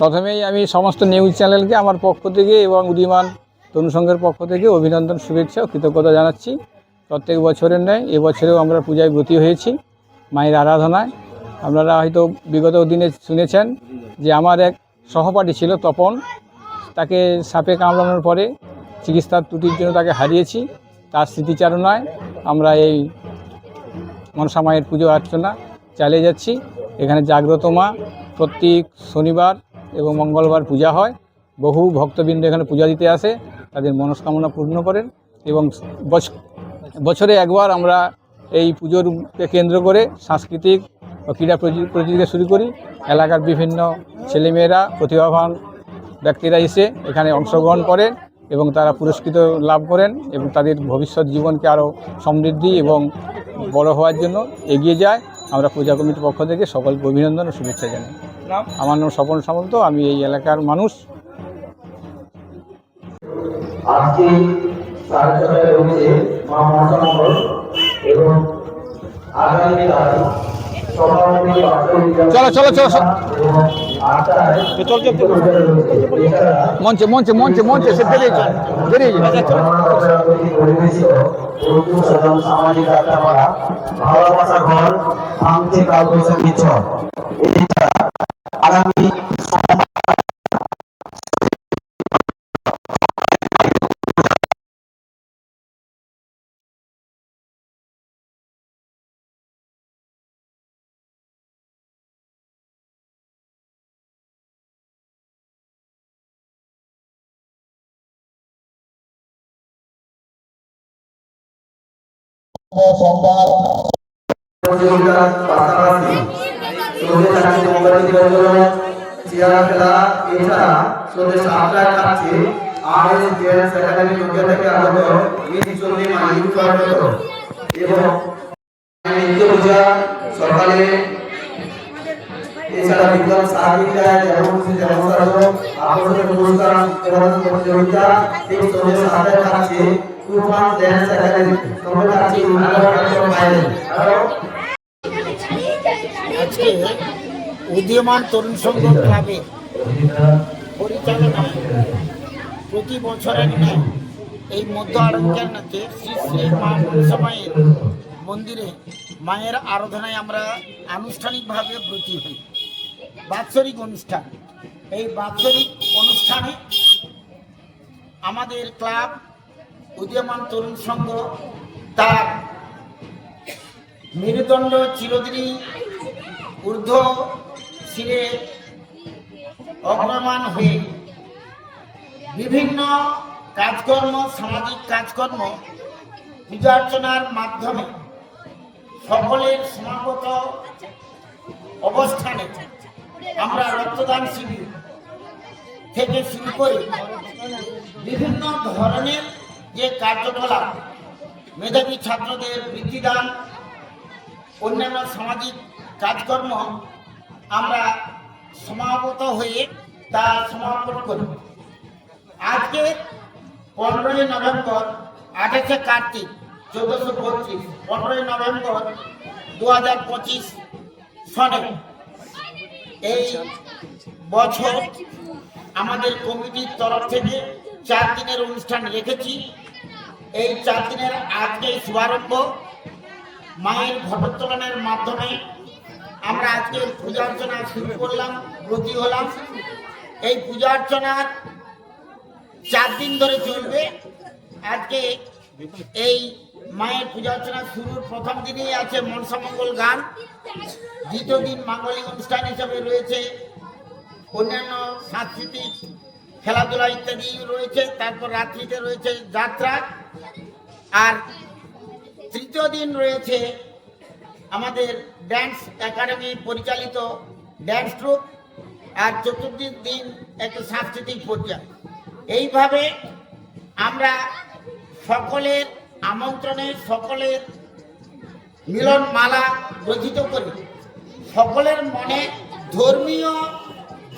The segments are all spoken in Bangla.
প্রথমেই আমি সমস্ত নিউজ চ্যানেলকে আমার পক্ষ থেকে এবং উদীয়মান তরুণ সংঘের পক্ষ থেকে অভিনন্দন, শুভেচ্ছা ও কৃতজ্ঞতা জানাচ্ছি। প্রত্যেক বছরের ন্যায় এবছরেও আমরা পূজায় ব্রতী হয়েছি মায়ের আরাধনায়। আপনারা হয়তো বিগত দিনে শুনেছেন যে আমার এক সহপাঠী ছিল তপন। তাকে সাপে কামড়ানোর পরে চিকিৎসার ত্রুটির জন্য তাকে হারিয়েছি। তার স্মৃতিচারণায় আমরা এই মনসা মায়ের পুজো অর্চনা চালিয়ে যাচ্ছি। এখানে জাগ্রত মা প্রত্যেক শনিবার এবং মঙ্গলবার পূজা হয়। বহু ভক্তবৃন্দ এখানে পূজা দিতে আসে, তাদের মনস্কামনা পূর্ণ করেন এবং বছ- বছরে একবার আমরা এই পুজোরকে কেন্দ্র করে সাংস্কৃতিক ও ক্রীড়া প্রতি- প্রতিযোগিতা শুরু করি। এলাকার বিভিন্ন ছেলেমেয়েরা, প্রতিভাবান ব্যক্তিরা এসে এখানে অংশগ্রহণ করেন এবং তারা পুরস্কৃত লাভ করেন এবং তাদের ভবিষ্যৎ জীবনকে আরও সমৃদ্ধি এবং বড় হওয়ার জন্য এগিয়ে যায়। আমরা পূজা কমিটির পক্ষ থেকে সকলকে অভিনন্দন ও শুভেচ্ছা জানাই। আমার নাম স্বপন সামন্ত আমি এই এলাকার মানুষ। আজকে সাড়ে রয়েছে মা মনসা এবং আগামীকাল চলো, চলো, চলো, চলো। চল, চল, চল। মঞ্চে মঞ্চে মঞ্চে মঞ্চে সে বেরিয়ে যায় বেরিয়ে সদন সামাজিক ভালোবাসা ঘর এছাড়া সোমবার পাশাপাশি সন্ধ্যে থাকছে মোমবাতি প্রজ্বলন চেয়ারা খেলা এছাড়া সন্ধ্যে সাতটায় থাকছে R S JS academy Nadia থেকে আগত মিস চন্দ্রিমা ইউথ কোঅর্ডিনেটর এবং নিত্য পূজা, সকালে এছাড়া বিজ্ঞান সাহিত্যায় যেমন খুশি, যেমন সাধন আকর্ষণীয় পুরস্কার এবং প্রতিযোগিতা ঠিক সন্ধ্যে সাতটায় থাকছে তুফান ড্যান্স একাডেমি সঙ্গে থাকছে উন্নয়ন কার্যক্রম আয়োজন আজকে উদীয়মান তরুণ সংঘ ক্লাবের পরিচালনায় প্রতি বছরের ন্যায় এই মধ্য আরঙ্কান্নাতে শ্রী শ্রী মা মনসা মায়ের মন্দিরে মায়ের আরাধনায় আমরা আনুষ্ঠানিকভাবে ব্রতী হই। বাৎসরিক অনুষ্ঠান। এই বাৎসরিক অনুষ্ঠানে আমাদের ক্লাব উদীয়মান তরুণ সংঘ তার মেরুদণ্ড চিরদিনই ঊর্ধ্ব শিরে অগ্রমান হয়ে বিভিন্ন কাজকর্ম, সামাজিক কাজকর্ম পূজা অর্চনার মাধ্যমে সকলের সমাগত অবস্থানে আমরা রক্তদান শিবির থেকে শুরু করে বিভিন্ন ধরনের যে কার্যকলাপ, মেধাবী ছাত্রদের বৃত্তিদান, অন্যান্য সামাজিক কাজকর্ম আমরা সমাগত হয়ে তা সমাপন করি আজকে পনেরোই নভেম্বর, আঠাশে কার্তিক, চোদ্দশো পঁচিশ, পনেরোই নভেম্বর দু হাজার পঁচিশ সনে এই বছর আমাদের কমিটির তরফ থেকে চার দিনের অনুষ্ঠান রেখেছি। এই চার দিনের আজকে শুভারম্ভ মায়ের ঘটোত্তোলনের মাধ্যমে আমরা আজকে পূজা অর্চনা শুরু করলাম ব্রতী হলাম। এই পূজা অর্চনার চার দিন ধরে চলবে। আজকে এই মায়ের পূজা অর্চনা শুরুর প্রথম দিনেই আছে মনসামঙ্গল গান। দ্বিতীয় দিন মাঙ্গলিক অনুষ্ঠান হিসাবে রয়েছে। অন্যান্য সাংস্কৃতিক খেলাধুলা ইত্যাদি রয়েছে। তারপর রাত্রিতে রয়েছে যাত্রা। আর তৃতীয় দিন রয়েছে আমাদের ড্যান্স একাডেমি পরিচালিত ড্যান্স ট্রুপ আর চতুর্থ দিন একটা সাংস্কৃতিক পর্যায় এইভাবে আমরা সকলের আমন্ত্রণে সকলের মিলন মালা গঠিত করি। সকলের মনে ধর্মীয়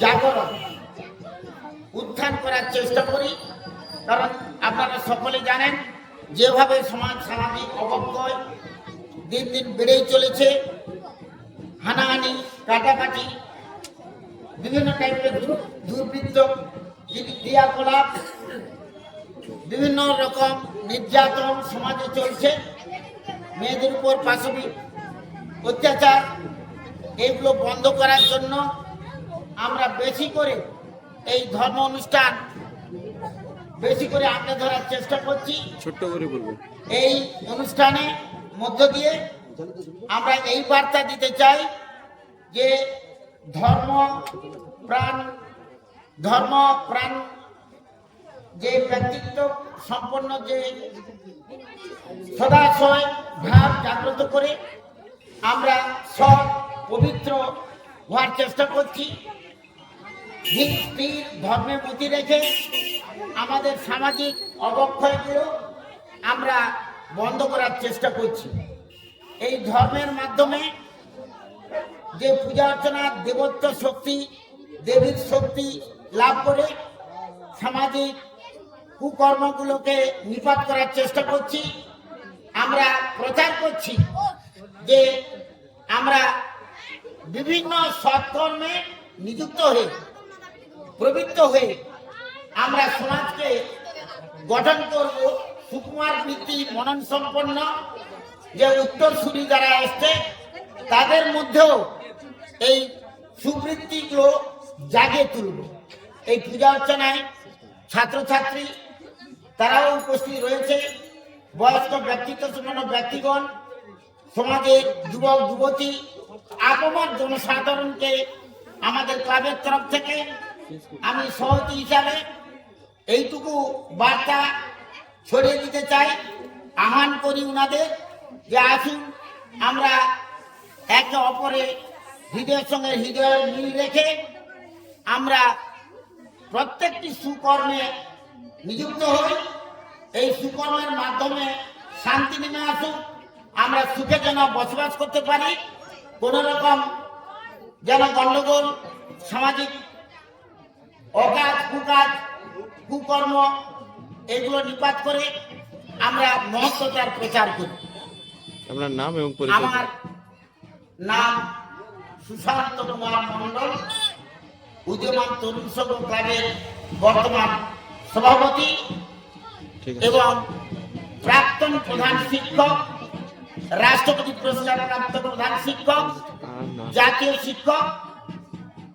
জাগরণ উত্থান করার চেষ্টা করি। কারণ আপনারা সকলে জানেন, যেভাবে সমাজ সামাজিক অবক্ষয় দিন দিন বেড়েই চলেছে। হানাহানি কাটাকাটি বিভিন্ন টাইপের দুর্বৃত্ত ক্রিয়াকলাপ বিভিন্ন রকম নির্যাতন সমাজে চলছে। মেয়েদের উপর পাশবিক অত্যাচার এগুলো বন্ধ করার জন্য আমরা বেশি করে এই ধর্ম অনুষ্ঠান বেশি করে আঁকড়ে ধরার চেষ্টা করছি। ছোট্ট করে বলব। এই অনুষ্ঠানে মধ্য দিয়ে আমরা এই বার্তা দিতে চাই যে ধর্ম প্রাণ ধর্ম প্রাণ যে ব্যক্তিত্ব সম্পন্ন যে সদাশয় ভাব জাগ্রত করে আমরা সব পবিত্র হওয়ার চেষ্টা করছি। ধর্মের মতি রেখে আমাদের সামাজিক অবক্ষয়গুলো আমরা বন্ধ করার চেষ্টা করছি। এই ধর্মের মাধ্যমে যে পূজা অর্চনা, দেবত্ব শক্তি, দেবীর শক্তি লাভ করে সামাজিক কুকর্মগুলোকে নিপাত করার চেষ্টা করছি। আমরা প্রচার করছি যে আমরা বিভিন্ন সৎকর্মে নিযুক্ত হয়ে, প্রবৃত্ত হয়ে আমরা সমাজকে গঠন করব। সুকুমার বৃত্তি মনন সম্পন্ন যে উত্তরসূরি যারা এসছে তাদের মধ্যেও এই সুবৃত্তিগুলো জাগে তুলব। এই পূজা অর্চনায় ছাত্রছাত্রী, তারাও উপস্থিত রয়েছে। বয়স্ক ব্যক্তিত্ব, সম্পন্ন ব্যক্তিগণ সমাজের যুবক, যুবতী আপমর জনসাধারণকে আমাদের ক্লাবের তরফ থেকে আমি সহযোগী হিসাবে এইটুকু বার্তা ছড়িয়ে দিতে চাই, আহ্বান করি উনাদের যে আসুন, আমরা একে অপরে হৃদয়ের সঙ্গে হৃদয়ের মিল রেখে আমরা প্রত্যেকটি সুকর্মে নিযুক্ত হই। এই সুকর্মের মাধ্যমে শান্তি নেমে আসুক, আমরা সুখে যেন বসবাস করতে পারি। কোনো রকম যেন গণ্ডগোল, সামাজিক অকাজ কুকাজ কুকর্ম এগুলো নিপাত করে আমরা মহত্বতার প্রচার করি। আপনার নাম এবং আমার নাম সুশান্ত কুমার মন্ডল উদীয়মান তরুণ সংঘ ক্লাবের বর্তমান সভাপতি এবং প্রাক্তন প্রধান শিক্ষক রাষ্ট্রপতি পুরস্কার প্রাপ্ত প্রধান শিক্ষক জাতীয় শিক্ষক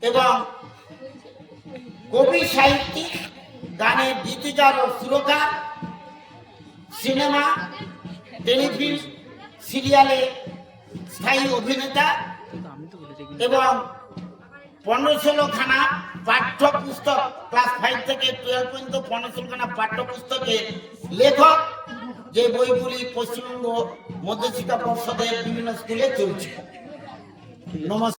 এবং কবি সাহিত্যিক গানের গীতিকার ও সুরকার সিনেমা, টেলিফিল্ম, সিরিয়ালে স্থায়ী অভিনেতা এবং পনেরো ষোলো খানা পাঠ্যপুস্তক, ক্লাস ফাইভ থেকে টুয়েলভ পর্যন্ত পনেরো ষোলো খানা পাঠ্যপুস্তকের লেখক, যে বইগুলি পশ্চিমবঙ্গ মধ্যশিক্ষা পর্ষদের বিভিন্ন স্কুলে চলছে। নমস্কার।